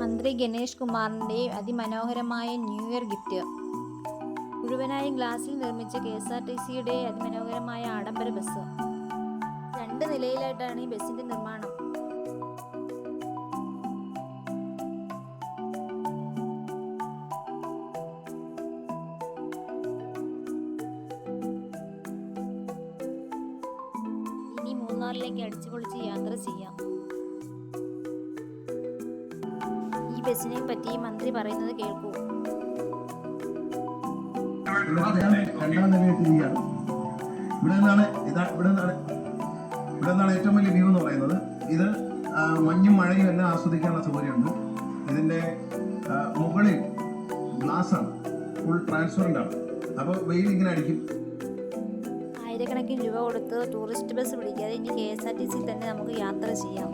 മന്ത്രി ഗണേഷ് കുമാറിന്റെ അതിമനോഹരമായ ന്യൂ ഇയർ ഗിഫ്റ്റ്. മുഴുവനായും ഗ്ലാസിൽ നിർമ്മിച്ച കെ എസ് ആർ ടി സിയുടെ അതിമനോഹരമായ ആഡംബര ബസ്. രണ്ട് നിലയിലായിട്ടാണ് ഈ ബസ്സിന്റെ നിർമ്മാണം. ഇനി മൂന്നാറിലേക്ക് അടിച്ചുപൊളിച്ച് യാത്ര ചെയ്യാം. ഈ ബസ്സിനെ പറ്റി മന്ത്രി പറയുന്നത് കേൾക്കൂ. രണ്ടാം ഇവിടെ നിന്നാണ് ഇതാ ഇവിടെ നിന്നാണ് ഇവിടെ നിന്നാണ് ഏറ്റവും വലിയ വ്യൂ എന്ന് പറയുന്നത്. ഇത് മഞ്ഞും മഴയും എല്ലാം ആസ്വദിക്കാനുള്ള സൗകര്യമുണ്ട്. ഇതിന്റെ മുകളിൽ ഗ്ലാസ് ആണ്. ഫുൾ ട്രാൻസ്പെറന്റ് ആണ്. അപ്പോൾ വെയിൽ ഇങ്ങനെ അടിക്കും. ആയിരക്കണക്കിന് രൂപ കൊടുത്ത് ടൂറിസ്റ്റ് ബസ് വിളിക്കാതെ ഇനി K S R T C തന്നെ നമുക്ക് യാത്ര ചെയ്യാം.